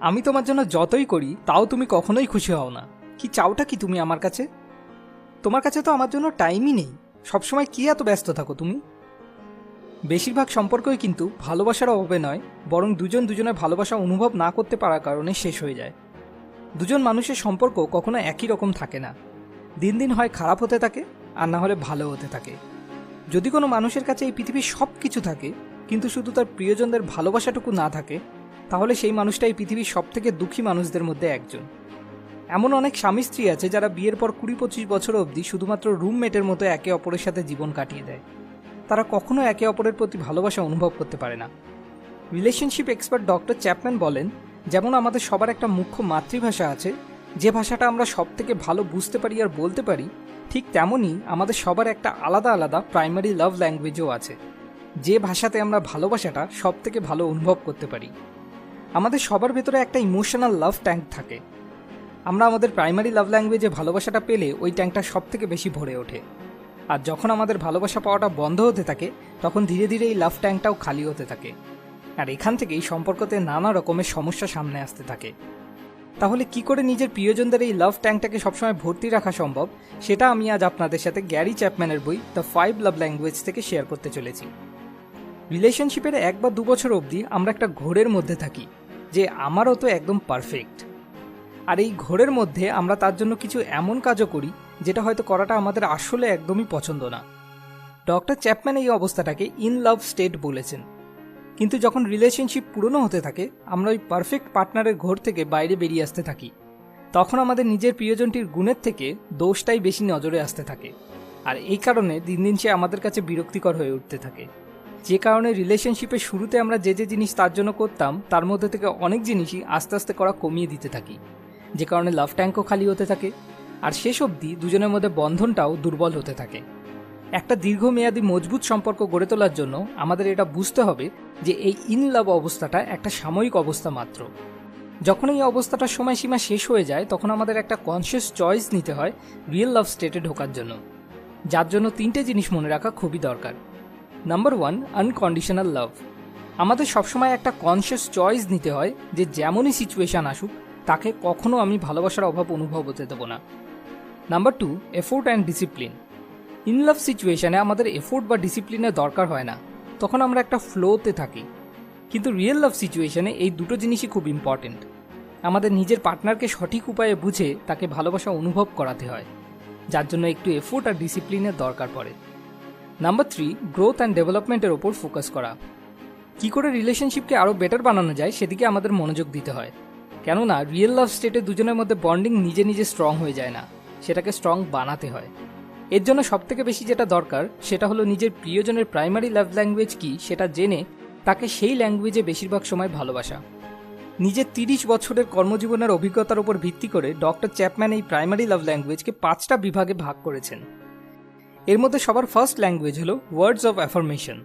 আমি তোমার জন্য যতই করি, তাও তুমি কখনোই খুশি হও না। কি চাওটা কি তুমি আমার কাছে? তোমার কাছে তো আমার জন্য টাইমই নেই। সবসময় কি এত ব্যস্ত থাকো তুমি? বেশিরভাগ সম্পর্কই কিন্তু ভালোবাসার অভাবে নয়, বরং দুজন দুজনের ভালোবাসা অনুভব না করতে পারার কারণে শেষ হয়ে যায়। দুজন মানুষের সম্পর্ক কখনো একই রকম থাকে না। দিন দিন হয় খারাপ হতে থাকে, আর না হলে ভালো হতে থাকে। যদি কোনো মানুষের কাছে এই পৃথিবীর সব কিছু থাকে, কিন্তু শুধু তার প্রিয়জনদের ভালোবাসাটুকু না থাকে তাহলে সেই মানুষটা এই পৃথিবীর সব থেকে দুঃখী মানুষদের মধ্যে একজন। এমন অনেক স্বামী স্ত্রী আছে যারা বিয়ের পর কুড়ি পঁচিশ বছর অবধি শুধুমাত্র রুমমেটের মতো একে অপরের সাথে জীবন কাটিয়ে দেয়। তারা কখনো একে অপরের প্রতি ভালোবাসা অনুভব করতে পারে না। রিলেশনশিপ এক্সপার্ট ডক্টর চ্যাপম্যান বলেন, যেমন আমাদের সবার একটা মুখ্য মাতৃভাষা আছে, যে ভাষাটা আমরা সব থেকে ভালো বুঝতে পারি আর বলতে পারি, ঠিক তেমনই আমাদের সবার একটা আলাদা আলাদা প্রাইমারি লাভ ল্যাঙ্গুয়েজও আছে। যে ভাষাতে আমরা ভালোবাসাটা সব থেকে ভালো অনুভব করতে পারি। আমাদের সবার ভেতরে একটা ইমোশনাল লাভ ট্যাঙ্ক থাকে। আমরা আমাদের প্রাইমারি লাভ ল্যাঙ্গুয়েজে ভালোবাসাটা পেলে ওই ট্যাঙ্কটা সব থেকে বেশি ভরে ওঠে। আর যখন আমাদের ভালোবাসা পাওয়াটা বন্ধ হতে থাকে, তখন ধীরে ধীরে এই লাভ ট্যাঙ্কটাও খালি হতে থাকে। আর এখান থেকেই সম্পর্কতে নানা রকমের সমস্যা সামনে আসতে থাকে। তাহলে কি করে নিজের প্রিয়জনদের এই লাভ ট্যাঙ্কটাকে সবসময় ভর্তি রাখা সম্ভব, সেটা আমি আজ আপনাদের সাথে গ্যারি চ্যাপম্যানের বই দ্য ফাইভ লাভ ল্যাঙ্গুয়েজ থেকে শেয়ার করতে চলেছি। রিলেশনশিপের এক বা দু বছর অবধি আমরা একটা ঘোরের মধ্যে থাকি। যে আমারও তো একদম পারফেক্ট আর এই ঘোরের মধ্যে আমরা তার জন্য কিছু এমন কাজও করি, যেটা হয়তো করাটা আমাদের আসলে একদমই পছন্দ না। ডক্টর চ্যাপম্যান এই অবস্থাটাকে ইন লাভ স্টেট বলেছেন। কিন্তু যখন রিলেশনশিপ পুরনো হতে থাকে, আমরা ওই পারফেক্ট পার্টনারের ঘোর থেকে বাইরে বেরিয়ে আসতে থাকি। তখন আমাদের নিজের প্রিয়জনটির গুণের থেকে দোষটাই বেশি নজরে আসতে থাকে। আর এই কারণে দিন দিন সে আমাদের কাছে বিরক্তিকর হয়ে উঠতে থাকে। যে কারণে রিলেশনশিপের শুরুতে আমরা যে যে জিনিস তার জন্য করতাম, তার মধ্যে থেকে অনেক জিনিসই আস্তে আস্তে করা কমিয়ে দিতে থাকি। যে কারণে লাভ ট্যাঙ্কও খালি হতে থাকে। আর শেষ অবধি দুজনের মধ্যে বন্ধনটাও দুর্বল হতে থাকে। একটা দীর্ঘমেয়াদী মজবুত সম্পর্ক গড়ে তোলার জন্য আমাদের এটা বুঝতে হবে যে এই ইন লাভ অবস্থাটা একটা সাময়িক অবস্থা মাত্র। যখন এই অবস্থাটার সময়সীমা শেষ হয়ে যায়, তখন আমাদের একটা কনসিয়াস চয়েস নিতে হয় রিয়েল লাভ স্টেটে ঢোকার জন্য। যার জন্য তিনটে জিনিস মনে রাখা খুবই দরকার। নাম্বার ওয়ান আনকন্ডিশনাল লাভ আমাদের সবসময় একটা কনসিয়াস চয়েস নিতে হয় যে যেমনই সিচুয়েশান আসুক, তাকে কখনো আমি ভালোবাসার অভাব অনুভব হতে দেবো না। Number two effort and discipline in love সিচুয়েশনে আমাদের এফোর্ট বা ডিসিপ্লিনের দরকার হয় না। তখন আমরা একটা ফ্লোতে থাকি। কিন্তু রিয়েল লাভ সিচুয়েশানে এই দুটো জিনিসই খুব ইম্পর্টেন্ট আমাদের নিজের পার্টনারকে সঠিক উপায়ে বুঝে তাকে ভালোবাসা অনুভব করাতে হয়, যার জন্য একটু এফোর্ট আর ডিসিপ্লিনের দরকার পড়ে। নাম্বার থ্রি গ্রোথ অ্যান্ড ডেভেলপমেন্টের ওপর ফোকাস করা। কি করে রিলেশনশিপকে আরও বেটার বানানো যায় সেদিকে আমাদের মনোযোগ দিতে হয়। কেননা রিয়েল লাভ স্টেটে দুজনের মধ্যে বন্ডিং নিজে নিজে স্ট্রং হয়ে যায় না, সেটাকে স্ট্রং বানাতে হয়। এর জন্য সবথেকে বেশি যেটা দরকার, সেটা হলো নিজের প্রিয়জনের প্রাইমারি লাভ ল্যাঙ্গুয়েজ কি সেটা জেনে তাকে সেই ল্যাঙ্গুয়েজে বেশিরভাগ সময় ভালোবাসা। নিজের তিরিশ বছরের কর্মজীবনের অভিজ্ঞতার উপর ভিত্তি করে ডক্টর চ্যাপম্যান এই প্রাইমারি লাভ ল্যাঙ্গুয়েজকে পাঁচটা বিভাগে ভাগ করেছেন। এর মধ্যে সবার ফার্স্ট ল্যাঙ্গুয়েজ হলো ওয়ার্ডস অফ অ্যাফার্মেশন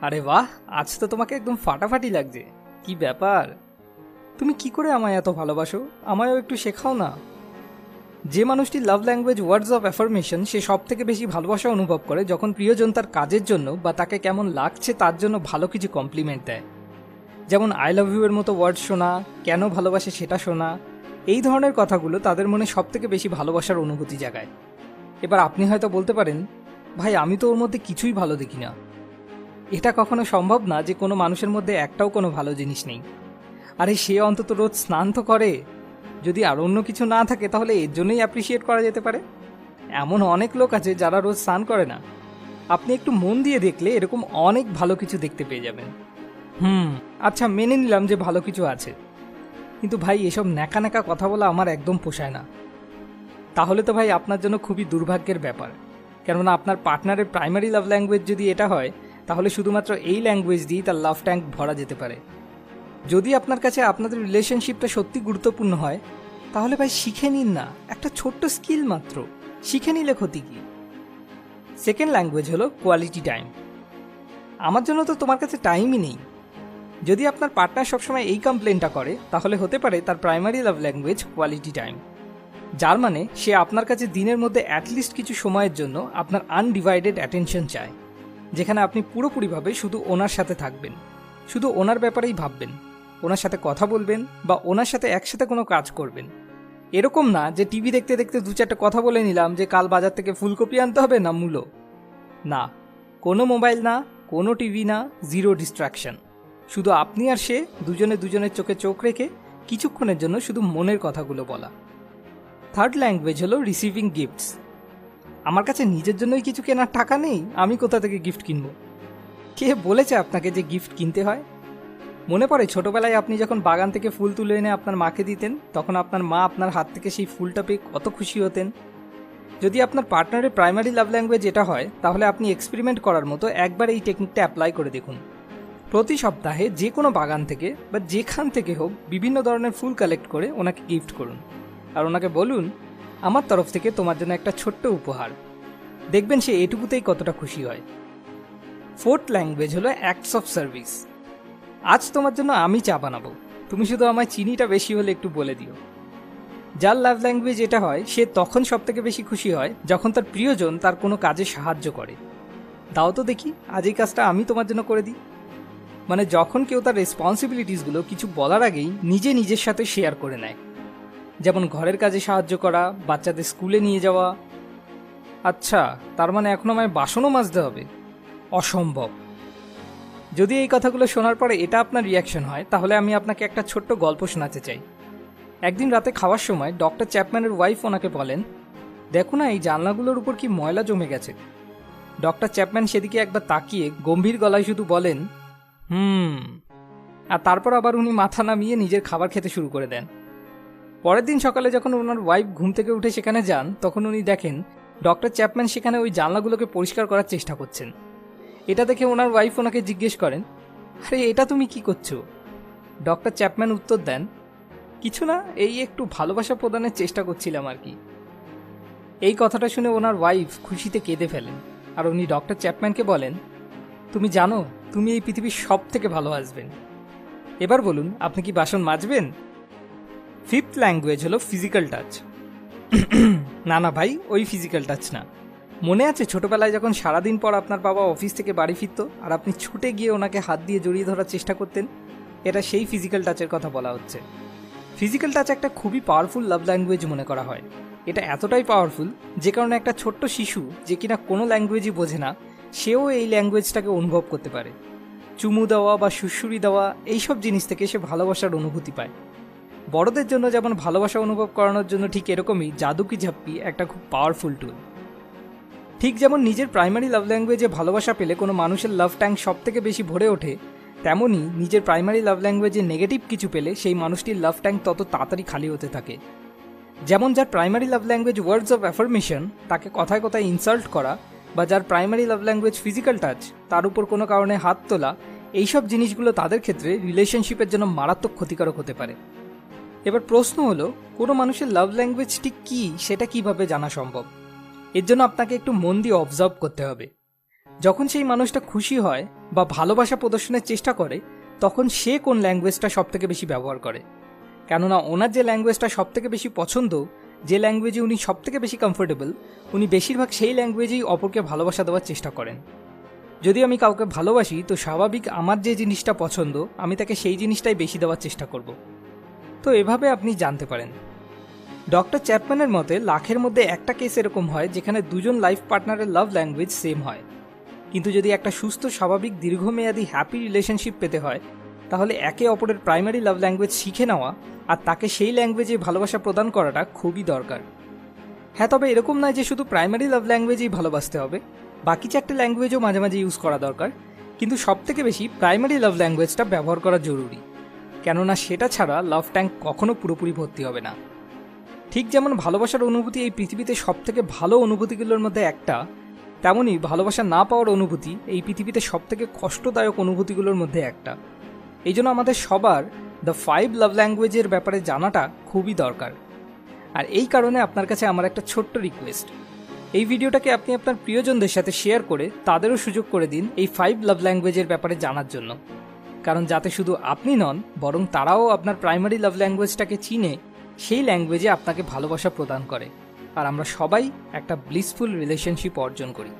আরে বাহ, আজ তো তোমাকে একদম ফাটাফাটি লাগছে। কি ব্যাপার? তুমি কি করে আমায় এত ভালোবাসো? আমায়ও একটু শেখাও না। যে মানুষটি love language words of affirmation সে সব থেকে বেশি ভালোবাসা অনুভব করে যখন প্রিয়জন তার কাজের জন্য বা তাকে কেমন লাগছে তার জন্য ভালো কিছু কমপ্লিমেন্ট দেয়। যেমন আই লাভ ইউ এর মতো ওয়ার্ড শোনা, কেন ভালোবাসে সেটা শোনা এই ধরনের কথাগুলো তাদের মনে সব থেকে বেশি ভালোবাসার অনুভূতি জাগায়। এবার আপনি হয়তো বলতে পারেন, ভাই, আমি তো ওর মধ্যে কিছুই ভালো দেখি না। এটা কখনো সম্ভব না যে কোনো মানুষের মধ্যে একটাও কোনো ভালো জিনিস নেই। আরে, সে অন্তত রোজ স্নান তো করে। যদি আর অন্য কিছু না থাকে, তাহলে এর জন্যই অ্যাপ্রিসিয়েট করা যেতে পারে। এমন অনেক লোক আছে যারা রোজ স্নান করে না। আপনি একটু মন দিয়ে দেখলে এরকম অনেক ভালো কিছু দেখতে পেয়ে যাবেন। হুম আচ্ছা মেনে নিলাম যে ভালো কিছু আছে। কিন্তু ভাই, এসব ন্যাকা ন্যাকা কথা বলা আমার একদম পোষায় না। তাহলে তো ভাই আপনার জন্য খুবই দুর্ভাগ্যের ব্যাপার। কেননা আপনার পার্টনারের প্রাইমারি লাভ ল্যাঙ্গুয়েজ যদি এটা হয়, তাহলে শুধুমাত্র এই ল্যাঙ্গুয়েজ দিয়েই তার লাভ ট্যাঙ্ক ভরা যেতে পারে। যদি আপনার কাছে আপনাদের রিলেশনশিপটা সত্যি গুরুত্বপূর্ণ হয়, তাহলে ভাই শিখে নিন না, একটা ছোট্ট স্কিল মাত্র। শিখে নিলে ক্ষতি কি? সেকেন্ড ল্যাঙ্গুয়েজ হলো কোয়ালিটি টাইম আমার জন্য তো তোমার কাছে টাইমই নেই। যদি আপনার পার্টনার সবসময় এই কমপ্লেনটা করে, তাহলে হতে পারে তার primary love language quality time যার মানে সে আপনার কাছে দিনের মধ্যে অ্যাটলিস্ট কিছু সময়ের জন্য আপনার আনডিভাইডেড অ্যাটেনশন চায়, যেখানে আপনি পুরোপুরিভাবে শুধু ওনার সাথে থাকবেন। শুধু ওনার ব্যাপারেই ভাববেন, ওনার সাথে কথা বলবেন বা ওনার সাথে একসাথে কোনো কাজ করবেন। এরকম না যে টিভি দেখতে দেখতে দু চারটে কথা বলে নিলাম যে কাল বাজার থেকে ফুলকপি আনতে হবে না মূলো। না, কোনো মোবাইল না, কোনো টিভি না জিরো ডিস্ট্রাকশন শুধু আপনি আর সে দুজনে দুজনের চোখে চোখ রেখে কিছুক্ষণের জন্য শুধু মনের কথাগুলো বলা। থার্ড ল্যাঙ্গুয়েজ হলো রিসিভিং গিফটস আমার কাছে নিজের জন্যই কিছু কেনার টাকা নেই, আমি কোথা থেকে গিফট কিনবো? কে বলেছে আপনাকে যে গিফট কিনতে হয়? মনে পড়ে ছোটবেলায় আপনি যখন বাগান থেকে ফুল তুলে এনে আপনার মাকে দিতেন, তখন আপনার মা আপনার হাত থেকে সেই ফুলটা পেয়ে কত খুশি হতেন। যদি আপনার পার্টনারের প্রাইমারি লাভ ল্যাঙ্গুয়েজ এটা হয়, তাহলে আপনি এক্সপেরিমেন্ট করার মতো একবার এই টেকনিকটা অ্যাপ্লাই করে দেখুন। প্রতি সপ্তাহে যে কোনো বাগান থেকে বা যেখান থেকে হোক বিভিন্ন ধরনের ফুল কালেক্ট করে ওনাকে গিফট করুন। আর ওনাকে বলুন, আমার তরফ থেকে তোমার জন্য একটা ছোট্ট উপহার। দেখবেন সে এটুকুতেই কতটা খুশি হয়। ফোর্থ ল্যাঙ্গুয়েজ হলো অ্যাক্টস অফ সার্ভিস আজ তোমার জন্য আমি চা বানাবো। তুমি শুধু আমায় চিনিটা বেশি হলে একটু বলে দিও। যার লাভ ল্যাঙ্গুয়েজ এটা হয়, সে তখন সব থেকে বেশি খুশি হয় যখন তার প্রিয়জন তার কোনো কাজে সাহায্য করে। দাও তো দেখি, আজ এই কাজটা আমি তোমার জন্য করে দিই। মানে যখন কেউ তার রেসপন্সিবিলিটিসগুলো কিছু বলার আগেই নিজে নিজের সাথে শেয়ার করে নেয়। যেমন ঘরের কাজে সাহায্য করা, বাচ্চাদের স্কুলে নিয়ে যাওয়া। আচ্ছা তার মানে এখন আমায় বাসনও মাজতে হবে? অসম্ভব। যদি এই কথাগুলো শোনার পরে এটা আপনার রিয়াকশন হয়, তাহলে আমি আপনাকে একটা ছোট্ট গল্প শোনাতে চাই। একদিন রাতে খাওয়ার সময় ডক্টর চ্যাপম্যানের ওয়াইফ ওনাকে বলেন, দেখো না, এই জানলাগুলোর উপর কি ময়লা জমে গেছে? ডক্টর চ্যাপম্যান সেদিকে একবার তাকিয়ে গম্ভীর গলায় শুধু বলেন, হুম। আর তারপর আবার উনি মাথা নামিয়ে নিজের খাবার খেতে শুরু করে দেন। পরের দিন সকালে যখন ওনার ওয়াইফ ঘুম থেকে উঠে সেখানে যান, তখন উনি দেখেন ডক্টর চ্যাপম্যান সেখানে ওই জানলাগুলোকে পরিষ্কার করার চেষ্টা করছেন। এটা দেখে ওনার ওয়াইফ ওনাকে জিজ্ঞেস করেন, আরে, এটা তুমি কি করছ? ডক্টর চ্যাপম্যান উত্তর দেন, কিছু না, এই একটু ভালোবাসা প্রদানের চেষ্টা করছিলাম আর কি। এই কথাটা শুনে ওনার ওয়াইফ খুশিতে কেঁদে ফেলেন আর উনি ডক্টর চ্যাপম্যানকে বলেন, তুমি জানো, তুমি এই পৃথিবীর সব থেকে ভালো আসবেন এবার বলুন, আপনি কি বাসন মাজবেন? ফিফথ ল্যাঙ্গুয়েজ হলো ফিজিক্যাল টাচ না না ভাই, ওই ফিজিক্যাল টাচ না। মনে আছে ছোটবেলায় যখন সারাদিন পর আপনার বাবা অফিস থেকে বাড়ি ফিরত আর আপনি ছুটে গিয়ে ওনাকে হাত দিয়ে জড়িয়ে ধরার চেষ্টা করতেন? এটা সেই ফিজিক্যাল টাচের কথা বলা হচ্ছে। ফিজিক্যাল টাচ একটা খুবই পাওয়ারফুল লাভ ল্যাঙ্গুয়েজ মনে করা হয়। এটা এতটাই পাওয়ারফুল যে কারণে একটা ছোট্ট শিশু যে কিনা কোনো ল্যাঙ্গুয়েজই বোঝে না, সেও এই ল্যাঙ্গুয়েজটাকে অনুভব করতে পারে। চুমু দেওয়া বা সুশুরি দেওয়া, এইসব জিনিস থেকে সে ভালোবাসার অনুভূতি পায়। বড়দের জন্য যেমন ভালোবাসা অনুভব করানোর জন্য ঠিক এরকমই জাদুকি ঝাপ্পি একটা খুব পাওয়ারফুল টুল ঠিক যেমন নিজের প্রাইমারি লাভ ল্যাঙ্গুয়েজে ভালোবাসা পেলে কোনো মানুষের লাভ ট্যাঙ্ক সব থেকে বেশি ভরে ওঠে তেমনই নিজের প্রাইমারি লাভ ল্যাঙ্গুয়েজে নেগেটিভ কিছু পেলে সেই মানুষটির লাভ ট্যাঙ্ক তত তাড়াতাড়ি খালি হতে থাকে। যেমন যার primary love language words of affirmation তাকে কথায় কথায় ইনসাল্ট করা বা যার primary love language physical touch তার উপর কোনো কারণে হাত তোলা, এইসব জিনিসগুলো তাদের ক্ষেত্রে রিলেশনশিপের জন্য মারাত্মক ক্ষতিকারক হতে পারে। এবার প্রশ্ন হলো, কোনো মানুষের লাভ ল্যাঙ্গুয়েজটি কী, সেটা কীভাবে জানা সম্ভব? এর জন্য আপনাকে একটু মন দিয়ে অবজার্ভ করতে হবে। যখন সেই মানুষটা খুশি হয় বা ভালোবাসা প্রদর্শনের চেষ্টা করে, তখন সে কোন ল্যাঙ্গুয়েজটা সব থেকে বেশি ব্যবহার করে? কেননা ওনার যে ল্যাঙ্গুয়েজটা সব থেকে বেশি পছন্দ, যে ল্যাঙ্গুয়েজে উনি সব থেকে বেশি কমফোর্টেবল উনি বেশিরভাগ সেই ল্যাঙ্গুয়েজেই অপরকে ভালোবাসা দেওয়ার চেষ্টা করেন। যদি আমি কাউকে ভালোবাসি, তো স্বাভাবিক আমার যে জিনিসটা পছন্দ, আমি তাকে সেই জিনিসটাই বেশি দেওয়ার চেষ্টা করব। তো এভাবে আপনি জানতে পারেন। ডক্টর চ্যাপম্যানের মতে, লাখের মধ্যে একটা কেস এরকম হয় যেখানে দুজন লাইফ পার্টনারের লাভ ল্যাঙ্গুয়েজ সেম হয়। কিন্তু যদি একটা সুস্থ, স্বাভাবিক, দীর্ঘমেয়াদী, হ্যাপি রিলেশনশিপ পেতে হয়, তাহলে একে অপরের প্রাইমারি লাভ ল্যাঙ্গুয়েজ শিখে নেওয়া আর তাকে সেই ল্যাঙ্গুয়েজে ভালোবাসা প্রদান করাটা খুবই দরকার। হ্যাঁ তবে এরকম নয় যে শুধু প্রাইমারি লাভ ল্যাঙ্গুয়েজেই ভালোবাসতে হবে। বাকি চারটে ল্যাঙ্গুয়েজও মাঝে মাঝে ইউজ করা দরকার। কিন্তু সব থেকে বেশি প্রাইমারি লাভ ল্যাঙ্গুয়েজটা ব্যবহার করা জরুরি। কেননা সেটা ছাড়া লাভ ট্যাঙ্ক কখনো পুরোপুরি ভর্তি হবে না। ঠিক যেমন ভালোবাসার অনুভূতি এই পৃথিবীতে সব থেকে ভালো অনুভূতিগুলোর মধ্যে একটা তেমনই ভালোবাসা না পাওয়ার অনুভূতি এই পৃথিবীতে সব থেকে কষ্টদায়ক অনুভূতিগুলোর মধ্যে একটা। এই জন্য আমাদের সবার দ্য ফাইভ লাভ ল্যাঙ্গুয়েজের ব্যাপারে জানাটা খুবই দরকার। আর এই কারণে আপনার কাছে আমার একটা ছোট্ট রিকোয়েস্ট এই ভিডিওটাকে আপনি আপনার প্রিয়জনদের সাথে শেয়ার করে তাদেরও সুযোগ করে দিন এই ফাইভ লাভ ল্যাঙ্গুয়েজের ব্যাপারে জানার জন্য। কারণ যাতে শুধু আপনি নন, বরং তারাও আপনার প্রাইমারি লাভ ল্যাঙ্গুয়েজটাকে চিনে, সেই ল্যাঙ্গুয়েজে আপনাকে ভালোবাসা প্রদান করে। আর আমরা সবাই একটা ব্লিসফুল রিলেশনশিপ অর্জন করি।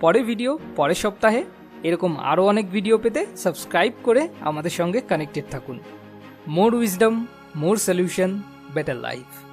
পরের ভিডিও পরের সপ্তাহে এরকম আরও অনেক ভিডিও পেতে সাবস্ক্রাইব করে আমাদের সঙ্গে কানেক্টেড থাকুন। More wisdom more solution better life